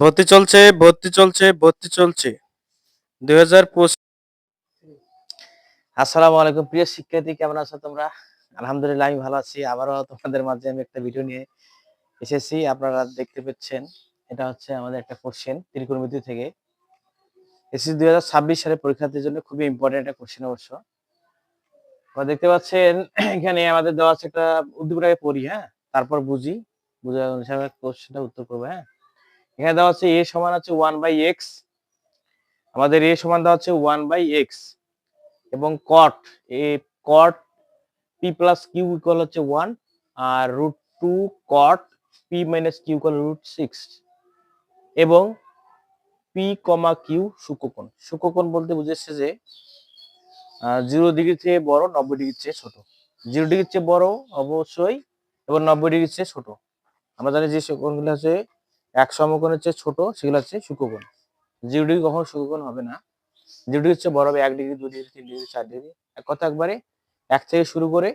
ভর্তি চলছে ভর্তি চলছে ভর্তি চলছে। দুই হাজার পঁচিশ। আসসালামু আলাইকুম। প্রিয় শিক্ষার্থী, কেমন আছো তোমরা? আলহামদুলিল্লাহ, আমি ভালো আছি। আবারও তোমাদের মাঝে আমি একটা ভিডিও নিয়ে এসেছি। আপনারা দেখতে পাচ্ছেন এটা হচ্ছে আমাদের একটা কোশ্চেন ত্রিকোণমিতি থেকে। এসএসসি দুই হাজার ছাব্বিশ সালের পরীক্ষার্থীর জন্য খুবই ইম্পর্টেন্ট একটা কোশ্চেন অবশ্য। আপনারা দেখতে পাচ্ছেন, এখানে আমাদের দেওয়া আছে একটা উদ্দীপনাকে পড়ি হ্যাঁ? তারপর বুঝি বুঝে অনুসারে কোশ্চেনটা উত্তর করব হ্যাঁ? এখানে দেওয়া আছে এ সমান আছে ওয়ান বাই এক্স। আমাদের এ সমান দেওয়া হচ্ছে ওয়ান বাই এক্স। এবং cot A cot P plus Q equal হচ্ছে ওয়ান আর root two cot P minus Q equal root six এবং পি কমা কিউ সূক্ষ্মকোণ সূক্ষ্মকোণ বলতে বুঝেছে যে জিরো ডিগ্রি চেয়ে বড়, নব্বই ডিগ্রির চেয়ে ছোট। জিরো ডিগ্রির চেয়ে বড় অবশ্যই, এবং নব্বই ডিগ্রির চেয়ে ছোট। আমরা জানি যে কোণগুলো হচ্ছে এক সমকোণের চেয়ে ছোট, সেগুলো হচ্ছে সূক্ষ্মকোণ জিরো ডিগ্রি কখনো সূক্ষ্মকোণ হবে না। জিরো ডিগ্রি হচ্ছে বড় হবে এক ডিগ্রি দুই ডিগ্রি, তিন ডিগ্রি, চার ডিগ্রি। এক কথা একবারে এক থেকে শুরু করে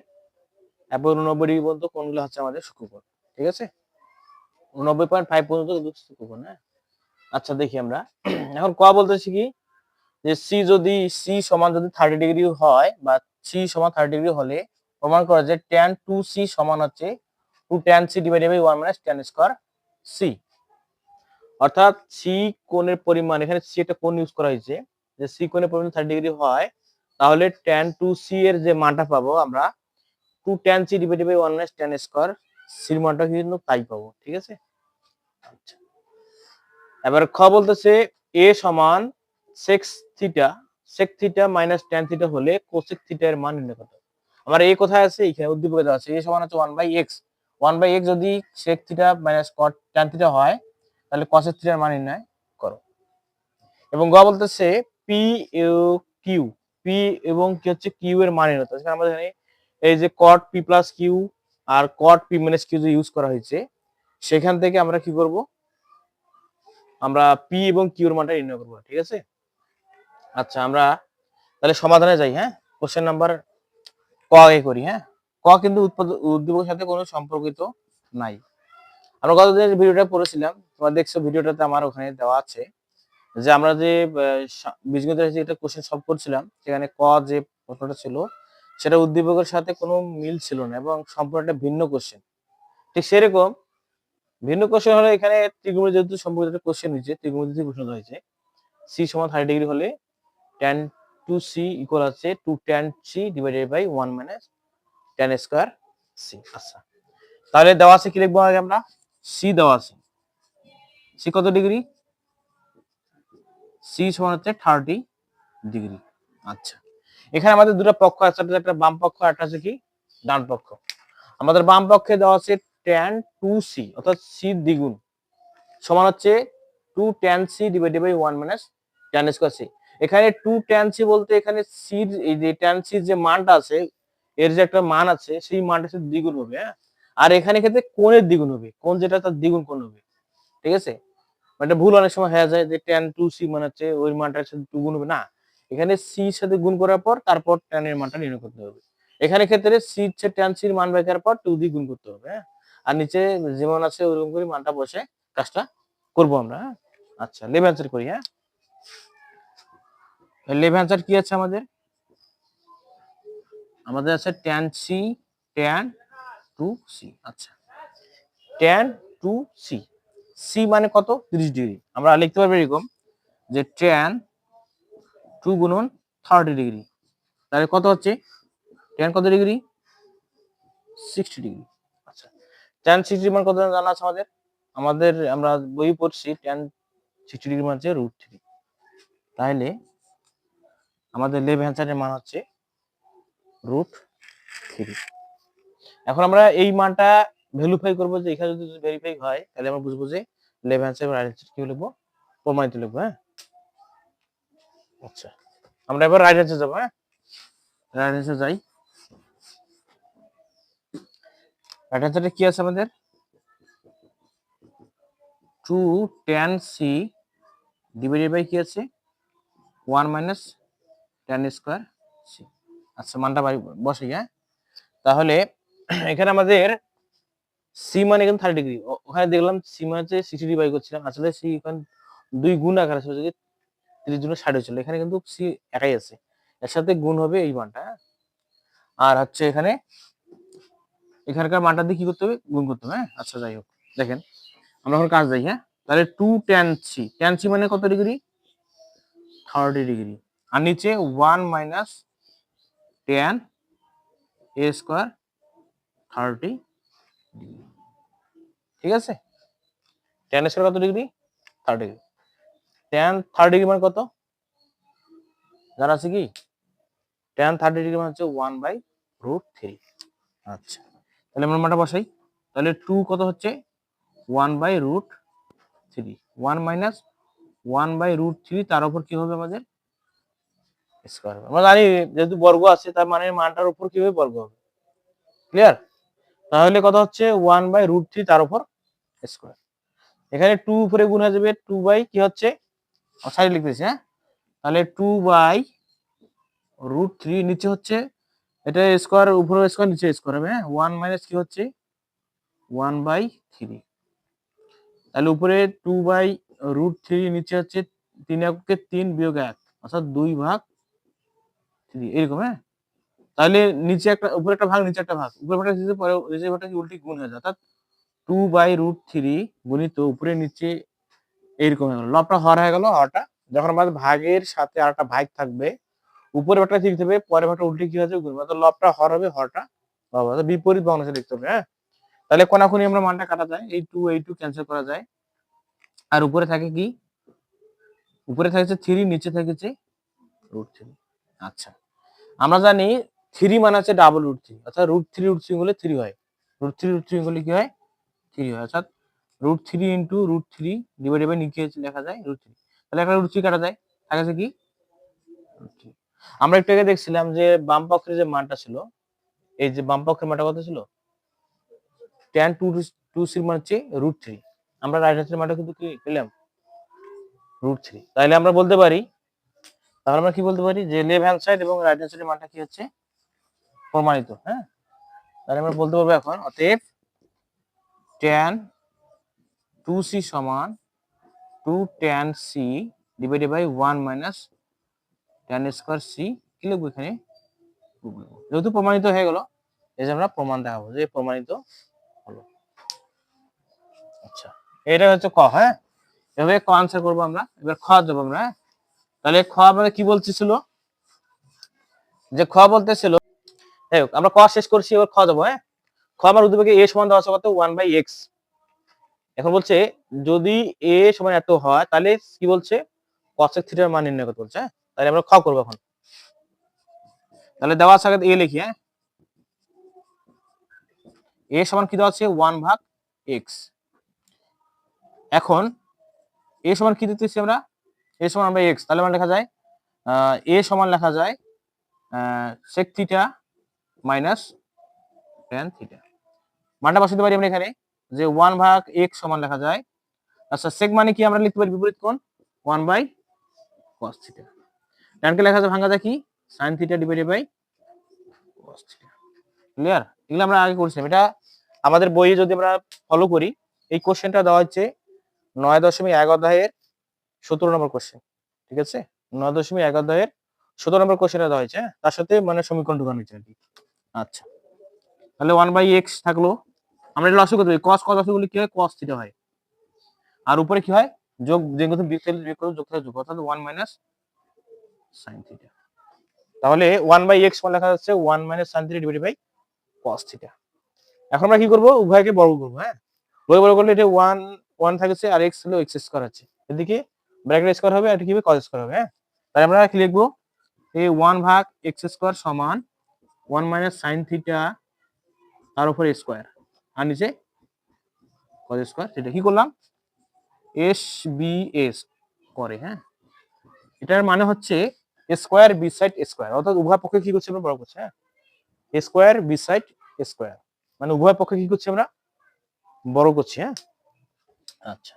এবং উননব্বই ডিগ্রি পর্যন্ত কোনগুলো হচ্ছে আমাদের সূক্ষ্মকোণ ঠিক আছে? উনব্বই পয়েন্ট ফাইভ পর্যন্ত কিন্তু হ্যাঁ? আচ্ছা দেখি আমরা। এখন ক বলতেছি কি? যে সি যদি সি সমান যদি থার্টি ডিগ্রি হয় বা সি সমান থার্টি ডিগ্রি হলে প্রমাণ করা যায় ট্যান টু সি সমান হচ্ছে two tan C divided by one minus tan square C অর্থাৎ সি কোণের পরিমাণ, এখানে সি একটা কোণ ইউজ করা হয়েছে, যে সি কোণের পরিমাণ থার্টি ডিগ্রি হয়, তাহলে ট্যান টু সি এর যে মানটা পাবো আমরা two tan C divided by one minus tan square সির মানটা কিন্তু তাই পাবো, ঠিক আছে? আচ্ছা। এবার খ বলতেছে এ সমান sec theta sec theta minus tan theta হলে কোসেক থিটা এর মান নির্ণয় করতে আমার এ কোথায় আছে? এখানে উদ্দীপকে আছে এ সমান আছে one by x one by x যদি sec theta minus cot tan theta হয় তাহলে কসেক থিটার মান নির্ণয় করো। এবং গ বলতেছে পি কিউ পি এবং কি হচ্ছে কিউ এর মান নির্ণয়। সেখানে আমাদের এখানে এই যে কট পি প্লাস কিউ আর কট পি মাইনাস কিউ যে ইউজ করা হয়েছে, সেখান থেকে আমরা কি করব? আমরা পি এবং কিউ এর মানটা নির্ণয় করব, ঠিক আছে? আচ্ছা আমরা তাহলে সমাধানে যাই হ্যাঁ? কোশ্চেন নাম্বার ক এ করি হ্যাঁ? ক কিন্তু উদ্দীপকের সাথে কোনো সম্পর্কিত নাই। আমরা গতদিনের ভিডিওটা পড়েছিলাম তোমরা দেখছ ভিডিওটাতে আমার ওখানে দেওয়া আছে যে আমরা যে বীজগণিতের যে একটা কোশ্চেন সলভ করছিলাম, সেখানে ক যে প্রশ্নটা ছিল, সেটা উদ্দীপকের সাথে কোনো মিল ছিল না এবং সম্পূর্ণ একটা ভিন্ন কোশ্চেন ঠিক সেরকম ভিন্ন কোশ্চেন হলে এখানে ত্রিগুণের যেহেতু সম্পর্কিত একটা কোশ্চেন হয়েছে প্রশ্ন দেওয়া হয়েছে সি সমান থার্টি ডিগ্রি হলে ট্যান টু সি ইকুয়াল আছে two tan C divided by one minus tan square C আচ্ছা তাহলে দেওয়া আছে কি লিখব আগে আমরা? সি দেওয়া আছে। সি কত ডিগ্রি? সি সমান হচ্ছে থার্টি ডিগ্রি। আচ্ছা। এখানে আমাদের দুটো পক্ষ আছে একটা বাম পক্ষ একটা আছে কি? ডান পক্ষ। আমাদের বাম পক্ষে দেওয়া আছে ট্যান টু সি অর্থাৎ সি দ্বিগুণ। সমান হচ্ছে two tan C divided by one minus tan square C এখানে টু ট্যান সি বলতে এখানে সির এই যে ট্যান সির যে মানটা আছে, এর যে একটা মান আছে, সেই মানটা দ্বিগুণ হবে হ্যাঁ? আর এখানে ক্ষেত্রে কোণের দ্বিগুণ হবে। কোণ যেটা, তার দ্বিগুণ কোণ হবে। ঠিক আছে? মানে ভুল অনেক সময় হয়ে যায় যে টেন টু সি মানে হচ্ছে ওই মানটার সাথে টু গুণ হবে। না, এখানে সি সাথে গুণ করার পর তারপর টেন এর মানটা নির্ণয় করতে হবে। এখানে ক্ষেত্রে সি হচ্ছে টেন সির মান বের করার পর টু দিয়ে গুণ করতে হবে হ্যাঁ? আর নিচে যেমন আছে ওরকম করে মানটা বসে কাজটা করব আমরা হ্যাঁ? আচ্ছা লেভ অ্যান্সার করি হ্যাঁ? লেভ অ্যান্সার কি আছে আমাদের? আমাদের আছে tan C tan two C আচ্ছা। ট্যান টু সি সি মানে কত? তিরিশ ডিগ্রি। আমরা লিখতে পারব এরকম যে ট্যান টু গুণন থার্টি ডিগ্রি তাহলে কত হচ্ছে? ট্যান কত ডিগ্রি সিক্সটি ডিগ্রি আচ্ছা ট্যান সিক্সটি মান কত জানা আছে আমাদের? আমাদের আমরা বই পড়ছি ট্যান সিক্সটি ডিগ্রি মান হচ্ছে রুট থ্রি তাহলে আমাদের লেভ অ্যান্সারের মান হচ্ছে রুট থ্রি এখন আমরা এই মানটা ভ্যালুফাই করব যে এখানে যদি ভেরিফাই হয়, তাহলে আমরা বুঝব যে লেভ অ্যান্সার রাইট অ্যান্সার কি লিখব? প্রমাণিত লিখব হ্যাঁ? আচ্ছা আমরা এবার রাইট অ্যান্সার যাব হ্যাঁ? রাইট অ্যান্সার যাই। রাইট অ্যান্সারটা কি আছে আমাদের? Two tan C divided by কি আছে? One minus tan square C আচ্ছা মানটা বসে হ্যাঁ? তাহলে এখানে আমাদের সি মানে এখানে থার্টি ডিগ্রি ওখানে দেখলাম সি মানে হচ্ছে সিক্সটি করছিলাম। আসলে সি এখানে দুই গুণ আকার আছে যদি তিরিশ জন্য ষাট হয়েছিল। এখানে কিন্তু সি একাই আছে। এর সাথে গুণ হবে এই মানটা হ্যাঁ? আর হচ্ছে এখানে এখানকার মানটা দিয়ে কি করতে হবে? গুণ করতে হবে হ্যাঁ? আচ্ছা যাই হোক, দেখেন। আমরা এখন কাজ যাই হ্যাঁ? তাহলে two tan C tan C মানে কত ডিগ্রি থার্টি ডিগ্রি আর নিচে one minus tan A square thirty ঠিক আছে? ট্যান স্কোয়ার কত degree thirty degree tan thirty degree মানে কত? জানা আছে কি? ট্যান থার্টি ডিগ্রি মানে হচ্ছে ওয়ান বাই রুট থ্রি আচ্ছা। তাহলে আমরা মানটা বসাই। তাহলে টু কত হচ্ছে? One by root three one minus one by root three তার উপর কি হবে আমাদের? স্কোয়ার হবে। আমরা জানি যেহেতু বর্গ আছে, তার মানে মানটার উপর কি হবে বর্গ হবে? ক্লিয়ার তাহলে কত হচ্ছে? ওয়ান বাই রুট থ্রি তার উপর স্কোয়ার এখানে টু উপরে গুণ হয়ে যাবে টু বাই কি হচ্ছে? সাইড লিখতেছি হ্যাঁ? তাহলে টু বাই রুট থ্রি নিচে হচ্ছে, এটা স্কোয়ার উপরে স্কোয়ার নিচে স্কোয়ার হবে হ্যাঁ? ওয়ান মাইনাস কি হচ্ছে? ওয়ান বাই থ্রি তাহলে উপরে টু বাই রুট থ্রি নিচে হচ্ছে, তিন এককে তিন বিয়োগ এক, অর্থাৎ দুই ভাগ থ্রি এরকম হ্যাঁ? তাহলে নিচে একটা, উপরে একটা ভাগ, নিচে একটা ভাগ। উপরে ভাগটা নিচে, পরে নিচে ভাগটা কি উল্টি গুণ হয়ে যায়? অর্থাৎ টু বাই রুট থ্রি গুণিত উপরে নিচে এইরকম হয়ে গেল। লবটা হর হয়ে গেল, হরটা। যখন আমাদের ভাগের সাথে আর একটা ভাগ থাকবে, উপরে ভাগটা ঠিক থাকবে পরে ভাগটা উল্টে কি হচ্ছে গুণ। অর্থাৎ লবটা হর হবে, হরটা লব। অর্থাৎ বিপরীত বাংলাদেশে লিখতে হবে হ্যাঁ? তাহলে কোনাকুনি আমরা মানটা কাটা যায়। এই টু এই টু ক্যান্সেল করা যায়। আর উপরে থাকে কি? উপরে থাকছে থ্রি নিচে থাকছে রুট থ্রি আচ্ছা। আমরা জানি থ্রি মানে হচ্ছে ডাবল রুট থ্রি অর্থাৎ রুট থ্রি রুট থ্রি হলে থ্রি হয়। রুট থ্রি রুট থ্রি হলে কি হয়? থ্রি হয়। অর্থাৎ root three into root three divided by নিচে লেখা যায় রুট থ্রি তাহলে একটা রুট থ্রি কাটা যায় থাকে কি। আমরা একটু আগে দেখছিলাম যে বাম পক্ষের যে মানটা ছিল, এই যে বাম পক্ষের মানটা কত ছিল? ট্যান টু টু সির মান হচ্ছে রুট থ্রি আমরা রাইট হ্যান্ড মানটা কিন্তু কি পেলাম? রুট থ্রি তাহলে আমরা বলতে পারি, তাহলে আমরা কি বলতে পারি? যে লেফট হ্যান্ড সাইড এবং রাইট হ্যান্ড সাইডের মানটা কি হচ্ছে? প্রমাণিত হ্যাঁ? তাহলে আমরা বলতে পারব এখন, অতএব ট্যান টু সি সমান two tan C divided by one minus tan square C কি লিখব এখানে? যেহেতু প্রমাণিত হয়ে গেল, এই যে আমরা প্রমাণ দেখাবো যে প্রমাণিত হলো। আচ্ছা এটা হচ্ছে ক হ্যাঁ? এভাবে ক আনসার করব আমরা, এবার খ দেবো আমরা হ্যাঁ? তাহলে খ আমাদের কি বলতেছিল? যে খ বলতেছিল যাই হোক, আমরা ক শেষ করছি এবার খ যাব হ্যাঁ? খ আমার উদ্দীপকে এ সমান দেওয়া আছে কত? ওয়ান বাই এক্স এখন বলছে যদি এ সমান এত হয় তাহলে কি বলছে? কসেক থিটার মান নির্ণয় করতে বলছে হ্যাঁ? তাহলে আমরা খ করব এখন। তাহলে দেওয়া আছে এ লিখি হ্যাঁ? এ সমান কি দেওয়া আছে? ওয়ান ভাগ এক্স এখন এ সমান কি দিতেছি আমরা? এ সমান আমরা এক্স তাহলে মানে লেখা যায় এ সমান লেখা যায় sec theta minus tan theta মানটা বসাতে পারি আমরা এখানে, যে ওয়ান ভাগ এক্স সমান লেখা যায়। আচ্ছা সেক মানে কি আমরা লিখতে পারি বিপরীত কোণ? ওয়ান বাই কস থিটা টেনকে লেখা যায়, ভাঙা যায় কি? Sine theta divided by cos theta clear এগুলো আমরা আগে করছিলাম। এটা আমাদের বইয়ে যদি আমরা ফলো করি, এই কোশ্চেনটা দেওয়া হচ্ছে নয় দশমিক এক অধ্যায়ের সতেরো নম্বর কোশ্চেন ঠিক আছে? নয় দশমিক এক অধ্যায়ের সতেরো নম্বর কোশ্চেনটা দেওয়া হয়েছে হ্যাঁ? তার সাথে মানে সমীকরণ ঢুকানো হয়েছে আর কি। আচ্ছা। তাহলে ওয়ান বাই এক্স থাকল। আমরা এটা লসও করতে পারি। কস কস লসগুলি কি হয়? কস থিটা হয়। আর উপরে কি হয়? যোগ, যে কথা বিয়োগ থাকলে বিয়োগ করো যোগ থাকলে যোগ, অর্থাৎ ওয়ান মাইনাস সাইন থিটা তাহলে ওয়ান বাই এক্স লেখা যাচ্ছে one minus sine theta divided by cos theta এখন আমরা কি করব? উভয়কে বর্গ করব হ্যাঁ? বর্গ বর্গ করলে এটা ওয়ান ওয়ান থাকছে আর এক্স হলো এক্স স্কোয়ার আছে। এদিকে ব্র্যাকেট স্কোয়ার হবে আর কি হবে কস স্কোয়ার হবে হ্যাঁ? তাহলে আমরা কি লিখব? এই ওয়ান ভাগ এক্স স্কোয়ার সমান ওয়ান মাইনাস সাইন থিটা তার উপর স্কোয়ার আর নিচে কস স্কোয়ার সেটা কি করলাম? এস বি এস করে হ্যাঁ? এটার মানে হচ্ছে স্কোয়ার বি সাইড স্কোয়ার অর্থাৎ উভয় পক্ষে কি করছে আমরা? বড় করছি হ্যাঁ? স্কোয়ার বি সাইড স্কোয়ার মানে উভয় পক্ষে কি করছি আমরা? বড় করছি হ্যাঁ? আচ্ছা।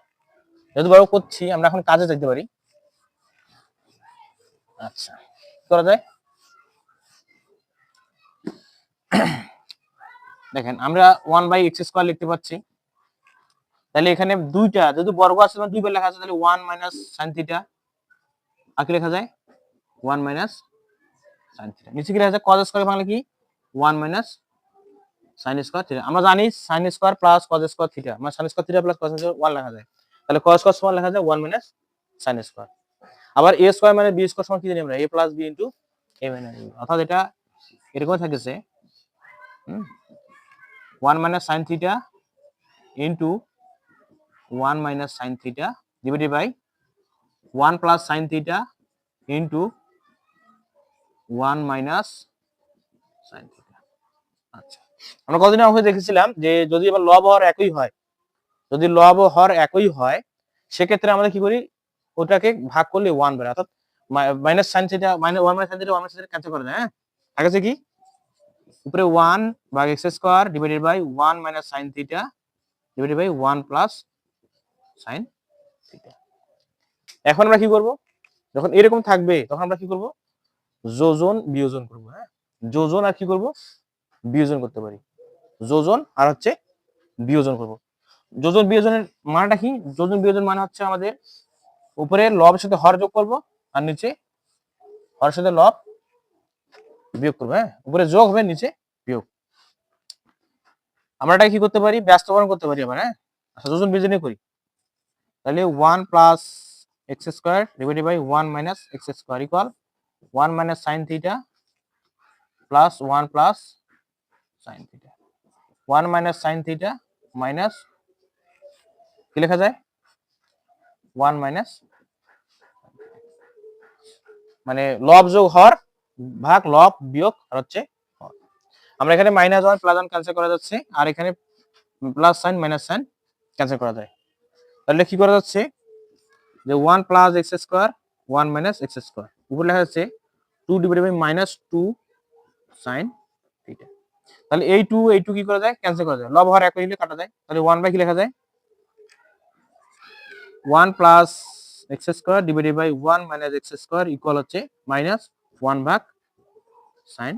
যেহেতু বড় করছি, আমরা এখন কাজে যাইতে পারি। আচ্ছা। করা যায়? দেখেন, আমরা ওয়ান বাই এক্স স্কোয়ার লিখতে পাচ্ছি তাহলে এখানে দুইটা, যদি বর্গ আছে মানে দুইবার লেখা আছে, তাহলে ওয়ান মাইনাস সাইন থিটা কি লেখা যায়? ওয়ান মাইনাস সাইন থিটা নিচে কি লেখা যায় কজ স্কোয়ার বাংলা কি? One minus sine square theta আমরা জানি sine square plus cos square theta মানে sine square theta plus cos square one লেখা যায়। তাহলে কজ স্কোয়ার সমান লেখা যায় ওয়ান মাইনাস সাইন স্কোয়ার আবার এ স্কোয়ার মানে বি স্কোয়ার সমান কি জানি আমরা? A plus B into A minus অর্থাৎ এটা এরকম থাকেছে one minus sine theta into one minus sine theta divided by one plus sine theta into one minus sine theta আচ্ছা। আমরা কতদিন আগে দেখেছিলাম যে যদি আবার লব হর একই হয়, যদি লব হর একই হয়, সেক্ষেত্রে আমরা কি করি? ওটাকে ভাগ করলে ওয়ান বেড়ে অর্থাৎ minus sine theta minus one minus sine theta one minus cancel করে দেয় হ্যাঁ? আগে কি? উপরে ওয়ান ভাগ x square divided by one minus sine theta divided by one plus sine theta এখন আমরা কি করব? যখন এরকম থাকবে, তখন আমরা কি করব? যোজন বিয়োজন করব হ্যাঁ? যোজন আর কি করব? বিয়োজন করতে পারি। যোজন আর হচ্ছে বিয়োজন করব। যোজন বিয়োজনের মানেটা কি? যোজন বিয়োজন মানে হচ্ছে আমাদের উপরে লবের সাথে হর যোগ করব, আর নিচে হরের সাথে লব বিয়োগ করব হ্যাঁ? উপরে যোগ হবে, নিচে বিয়োগ। আমরা কি করতে পারি? ব্যস্তকরণ করতে পারি আবার হ্যাঁ? আচ্ছা যোজন বিয়োজনই করি। তাহলে one plus x square divided by one minus x square equal one minus sine theta plus one plus sine theta one minus sine theta minus কি লেখা যায়? ওয়ান মাইনাস মানে লব যোগ হর ভাগ, লব, বিয়োগ আর হচ্ছে আমরা এখানে minus one plus one cancel করা যাচ্ছে আর এখানে plus sine minus sine cancel করা যায়। তাহলে কি করা যাচ্ছে? যে one plus x square one minus x square উপরে লেখা যাচ্ছে two divided by minus two sine theta তাহলে এই টু এই টু কি করা যায়? ক্যান্সেল করা যায়। লব হর একই হলে কাটা যায়। তাহলে ওয়ান বাই কি লেখা যায়? One plus x square divided by one minus x square equal হচ্ছে মাইনাস ওয়ান ভাগ সাইন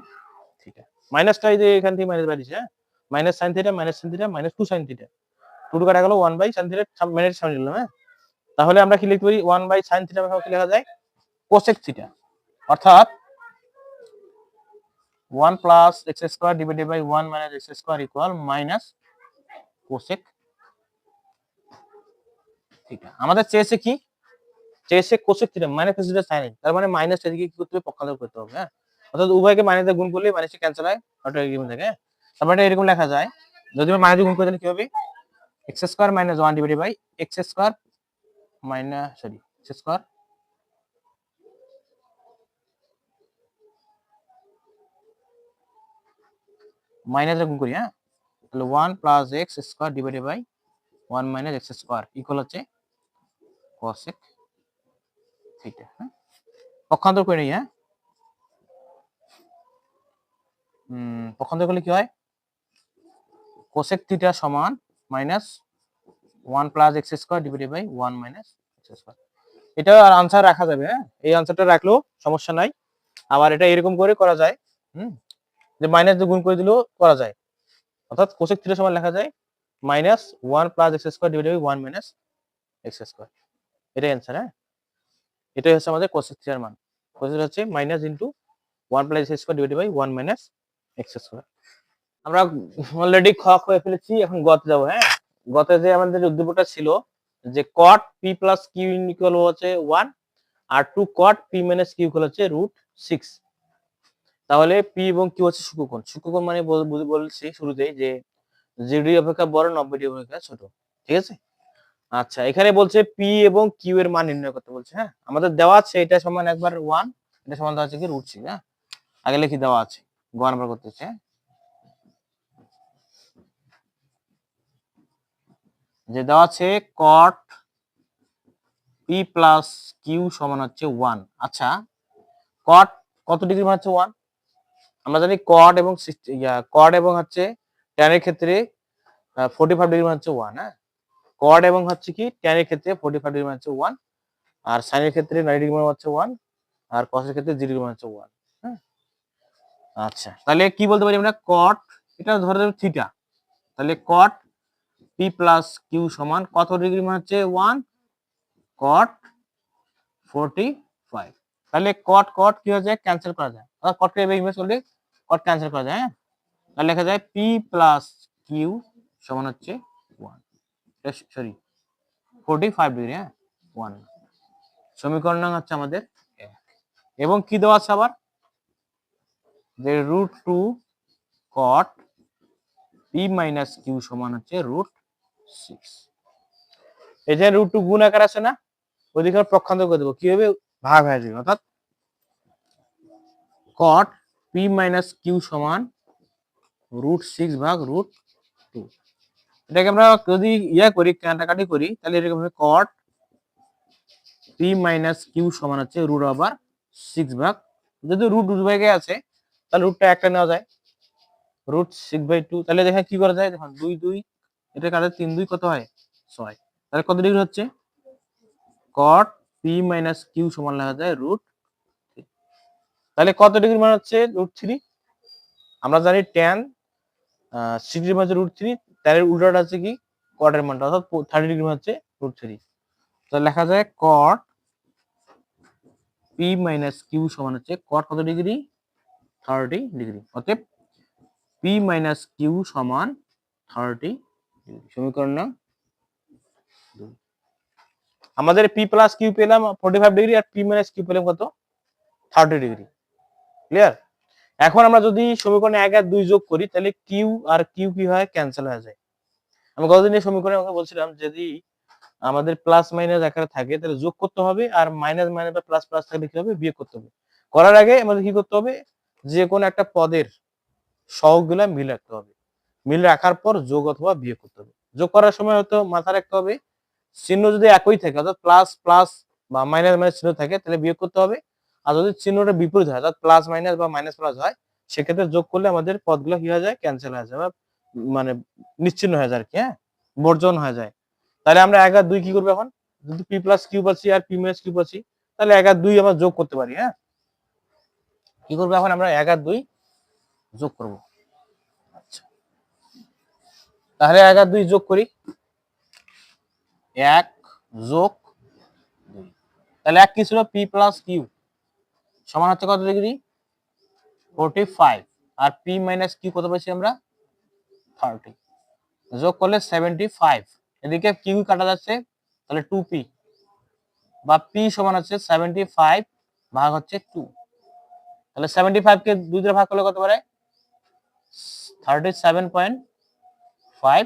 থিটা মাইনাসটা এই যে এখান থেকে minus বাড়িছে minus sine theta minus sine theta minus two sine theta two two কাটা গেল one by sine theta minus সামনে দিলাম হ্যাঁ? তাহলে আমরা কি লিখতে পারি? ওয়ান বাই সাইন থিটা কি লেখা যায় কোসেক থিটা অর্থাৎ one plus x square divided by one minus x square equal minus cosec theta আমাদের চেয়েছে কি? চেয়েছে কোসেক থিটা মাইনাস সাইন তার মানে মাইনাস এদিকে কি করতে হবে? পক্ষান্তর করতে হবে হ্যাঁ? অর্থাৎ উভয়কে মাইনাস গুণ করলে মাইনাসে ক্যান্সেল হয় অটো এগ্রিমেন্ট থাকে হ্যাঁ? তারপরে এরকম লেখা যায়, যদি মাইনাস গুণ করে দিলে কি হবে? X square minus one divided by x square minus sorry x square minus গুণ করি হ্যাঁ? তাহলে one plus x square divided by one minus x square equal হচ্ছে cosec থিটা হ্যাঁ? পক্ষান্তর করে নিই হ্যাঁ? পক্ষান্তর করলে কি হয়? কোসেক থিটা সমান minus one plus x square divided by one minus x square এটা আনসার রাখা যাবে হ্যাঁ? এই আনসারটা রাখলেও সমস্যা নাই। আবার এটা এরকম করে করা যায়, হুম? যে মাইনাস দিয়ে গুণ করে দিলেও করা যায়। অর্থাৎ কোসেক থিটা সমান লেখা যায় minus one plus x square divided by one minus x square এটাই অ্যান্সার হ্যাঁ? এটাই হচ্ছে আমাদের কোসেক থিটার মান। কোসেক হচ্ছে minus into one plus square divided by one minus x square আমরা অলরেডি খ হয়ে ফেলেছি, এখন গতে যাব হ্যাঁ? গতে যে আমাদের উদ্দীপকটা ছিল যে cot P plus Q equal হচ্ছে ওয়ান আর two cot P minus Q equal হচ্ছে রুট সিক্স তাহলে পি এবং কিউ হচ্ছে সূক্ষ্মকোণ সূক্ষ্মকোণ মানে বল- বল- বলছি শুরুতেই যে জিডি অপেক্ষা বড়, নব্বই ডিগ্রি অপেক্ষা ছোট। ঠিক আছে? আচ্ছা এখানে বলছে পি এবং কিউ এর মান নির্ণয় করতে বলছে হ্যাঁ? আমাদের দেওয়া আছে, এটা সমান একবার ওয়ান এটা সমান দেওয়া আছে কি রুট হ্যাঁ? আগে লিখে দেওয়া আছে গ নাম্বার করতেছে যে দেওয়া আছে কট পি প্লাস কিউ সমান হচ্ছে ওয়ান আচ্ছা কট কত ডিগ্রি মান হচ্ছে ওয়ান আমরা জানি কট এবং কট এবং হচ্ছে ট্যানের ক্ষেত্রে ফোর্টি ফাইভ ডিগ্রি মান হচ্ছে ওয়ান হ্যাঁ? কড এবং হচ্ছে কি ট্যানের ক্ষেত্রে ফোর্টি ফাইভ ডিগ্রি হচ্ছে ওয়ান আর সাইনের ক্ষেত্রে নাইনটি ডিগ্রি হচ্ছে ওয়ান আর কসের ক্ষেত্রে জিরো ডিগ্রি হচ্ছে ওয়ান আচ্ছা তাহলে কি বলতে পারি আমরা? কট এটা ধরে দেবো থিটা তাহলে কট পি প্লাস কিউ সমান কত ডিগ্রি মানে হচ্ছে? ওয়ান কট ফোরটি ফাইভ তাহলে কট কট কি হয়ে যায়? ক্যান্সেল করা যায়। অর্থাৎ কটকে এবার ইমেজ করলে কট ক্যান্সেল করা যায় হ্যাঁ? তাহলে লেখা যায় পি প্লাস কিউ সমান হচ্ছে সরি ফোরটি ফাইভ ডিগ্রি হ্যাঁ? ওয়ান সমীকরণ হচ্ছে আমাদের এবং কি দেওয়া আছে আবার? যে root two cot P minus Q সমান হচ্ছে রুট সিক্স এই যে রুট টু গুণ আকার আছে না ওইদিকে আমরা করে দেবো। কি ভাগ হয়ে যাবে। অর্থাৎ কট পি মাইনাস কিউ সমান রুট সিক্স ভাগ রুট টু এটাকে আমরা যদি ইয়া করি, কাটাকাটি করি, তাহলে এরকম হবে কট পি মাইনাস কিউ সমান হচ্ছে রুট আবার সিক্স ভাগ। যদি রুট দুই ভাগে আছে, তাহলে রুটটা একটা নেওয়া যায়। রুট সিক্স বাই টু তাহলে দেখেন কি করা যায়? দেখুন, দুই দুই, এটা কাদের? তিন, দুই, কত হয়? ছয়। তাহলে কত ডিগ্রি হচ্ছে? কট পি মাইনাস কিউ সমান লেখা যায় রুট তাহলে কত ডিগ্রি মানে হচ্ছে? রুট থ্রি আমরা জানি টেন সিক্স মানে রুট থ্রি তাহলে উল্টাটা হচ্ছে কি? কটের মানটা, অর্থাৎ থার্টি ডিগ্রি হচ্ছে রুট থ্রি তাহলে লেখা যায় কট পি মাইনাস কিউ সমান হচ্ছে কট কত ডিগ্রি থার্টি ডিগ্রি অতএব পি মাইনাস কিউ সমান থার্টি ডিগ্রি সমীকরণ না আমাদের পি প্লাস কিউ পেলাম ফোর্টি ফাইভ ডিগ্রি আর পি মাইনাস কিউ পেলাম কত? থার্টি ডিগ্রি ক্লিয়ার এখন আমরা যদি সমীকরণে এক আর দুই যোগ করি, তাহলে কিউ আর কিউ কি হয়? ক্যান্সেল হয়ে যায়। আমি গতদিনের সমীকরণে আমাকে বলছিলাম, যদি আমাদের প্লাস মাইনাস আকারে থাকে, তাহলে যোগ করতে হবে আর মাইনাস মাইনাস বা প্লাস প্লাস থাকলে কি হবে? বিয়োগ করতে হবে। করার আগে আমাদের কি করতে হবে? যে কোনো একটা পদের সহগুলা মিল রাখতে হবে। মিল রাখার পর যোগ অথবা বিয়োগ করতে হবে। যোগ করার সময় হয়তো মাথা রাখতে হবে, চিহ্ন যদি একই থাকে, অর্থাৎ প্লাস প্লাস বা মাইনাস মাইনাস চিহ্ন থাকে, তাহলে বিয়োগ করতে হবে। আর যদি চিহ্নটা বিপরীত হয়, অর্থাৎ প্লাস মাইনাস বা মাইনাস প্লাস হয়, সেক্ষেত্রে যোগ করলে আমাদের পদগুলো কি হয়ে যায়? ক্যান্সেল হয়ে যায় মানে নিশ্চিন্ন হয়ে যায় আর কি হ্যাঁ? বর্জন হয়ে যায়। তাহলে আমরা এক আর দুই কি করব এখন? যদি পি প্লাস কিউ পাচ্ছি আর পি মাইনাস কিউ পাচ্ছি তাহলে এক আর দুই আমরা যোগ করতে পারি হ্যাঁ? কি করব এখন আমরা? এক আর দুই যোগ করব। আচ্ছা। তাহলে এক আর দুই যোগ করি। এক যোগ দুই। তাহলে এক কি ছিল? পি প্লাস কিউ সমান হচ্ছে কত ডিগ্রি ফোরটি ফাইভ আর পি মাইনাস কিউ কত পাচ্ছি আমরা? থার্টি যোগ করলে সেভেন্টি ফাইভ এদিকে কিউ কাটা যাচ্ছে, তাহলে টু পি বা পি সমান হচ্ছে সেভেন্টি ফাইভ ভাগ হচ্ছে টু তাহলে সেভেন্টি ফাইভকে দুই দিয়ে ভাগ করলে কত পারে থার্টি সেভেন পয়েন্ট ফাইভ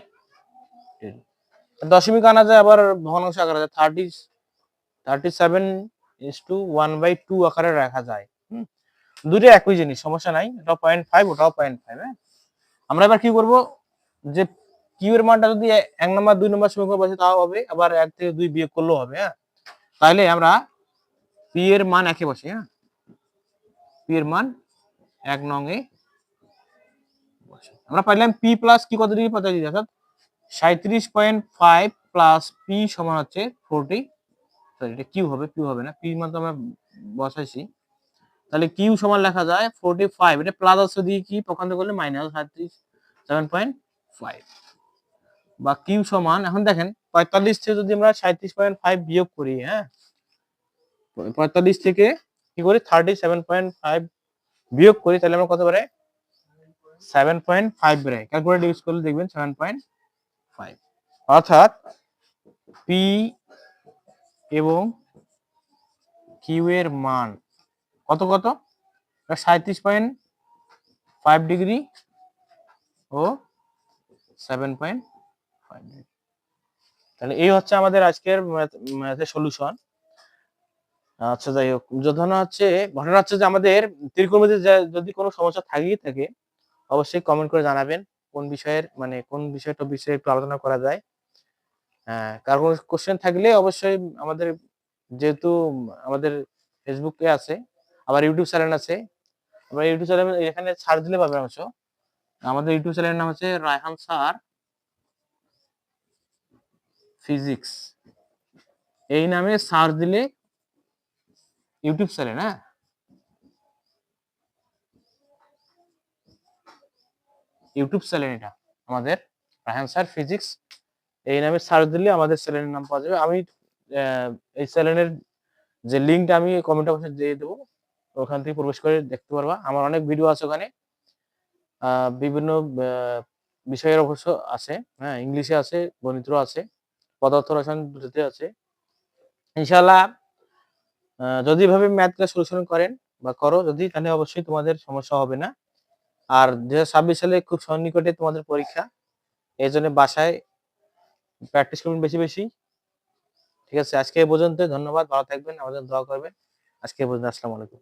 দশমিক আনা যায়, আবার ভগ্নাংশ আকারে thirty thirty seven is two one by two আকারে রাখা যায় দুটো একই জিনিস, সমস্যা নাই এটাও পয়েন্ট ফাইভ ওটাও পয়েন্ট ফাইভ হ্যাঁ? আমরা এবার কি করব? যে কিউ এর মানটা যদি এক নম্বর, দুই নম্বর সমীকরণ বসে, তাও হবে, আবার এক থেকে দুই বিয়োগ করলেও হবে হ্যাঁ? তাহলে আমরা পি এর মান একে বসে হ্যাঁ? পি এর মান এক নঙে বসে। আমরা পাইলাম পি প্লাস কি কত ডিগ্রি পঁচাশি অর্থাৎ সাঁত্রিশ পয়েন্ট ফাইভ প্লাস পি সমান হচ্ছে ফোরটি সরি এটা কিউ হবে কিউ হবে না। পি তো আমরা বসাইছি। তাহলে কিউ সমান লেখা যায় ফোরটি ফাইভ এটা প্লাস আছে দিয়ে কি? পক্ষান্তর করলে মাইনাস সাঁত্রিশ সেভেন পয়েন্ট ফাইভ বা কিউ সমান, এখন দেখেন, পঁয়তাল্লিশ থেকে যদি আমরা সাঁত্রিশ পয়েন্ট ফাইভ বিয়োগ করি হ্যাঁ? পঁয়তাল্লিশ থেকে কি করি? থার্টি সেভেন পয়েন্ট ফাইভ বিয়োগ করি, তাহলে আমরা কত পারে সেভেন পয়েন্ট ফাইভ বেড়ে। ক্যালকুলেটর ইউজ করলে দেখবেন সেভেন পয়েন্ট ফাইভ অর্থাৎ পি এবং কিউ এর মান কত কত? সাঁত্রিশ পয়েন্ট ফাইভ ডিগ্রি ও সেভেন পয়েন্ট ফাইভ ডিগ্রি। তাহলে এই হচ্ছে আমাদের আজকের ম্যাথের সলিউশন আচ্ছা যাই হোক ঘটনা হচ্ছে ঘটনা হচ্ছে যে আমাদের ত্রিকোণমিতিতে যা- যদি কোনো সমস্যা থাকেই থাকে, অবশ্যই কমেন্ট করে জানাবেন কোন বিষয়ের মানে কোন বিষয়টা বিষয়ে একটু আলোচনা করা যায়। হ্যাঁ কারণ কোশ্চেন থাকলে অবশ্যই আমাদের যেহেতু আমাদের ফেসবুকে আছে, আবার ইউটিউব চ্যানেল আছে, আবার ইউটিউব চ্যানেল এখানে সার্চ দিলে পাবে অবশ্য। আমাদের ইউটিউব চ্যানেলের নাম হচ্ছে রায়হান স্যার ফিজিক্স এই নামে সার্চ দিলে ইউটিউব চ্যানেল হ্যাঁ। ইউটিউব চ্যানেল এটা, আমাদের রায়হান স্যার ফিজিক্স এই নামে সার্চ দিলে আমাদের চ্যানেলের নাম পাওয়া যাবে। আমি এই চ্যানেলের যে লিঙ্কটা আমি কমেন্ট বক্সে দিয়ে দেবো, ওখান থেকে প্রবেশ করে দেখতে পারবা। আমার অনেক ভিডিও আছে ওখানে। বিভিন্ন বিষয়ের অবশ্য আছে। হ্যাঁ ইংলিশে আছে, গণিতও আছে পদার্থ রসায়ন দুটোতে আছে। ইনশাল্লাহ যদি এভাবে ম্যাথটা সলিউশন করেন বা করো যদি, তাহলে অবশ্যই তোমাদের সমস্যা হবে না। আর দু সালে খুব সন্নিকটে তোমাদের পরীক্ষা। এই জন্য বাসায় প্র্যাকটিস করবেন বেশি বেশি। ঠিক আছে, আজকে এই পর্যন্ত ধন্যবাদ, ভালো থাকবেন, আমাদের দোয়া করবেন। আজকে এই পর্যন্ত, আসসালামু আলাইকুম।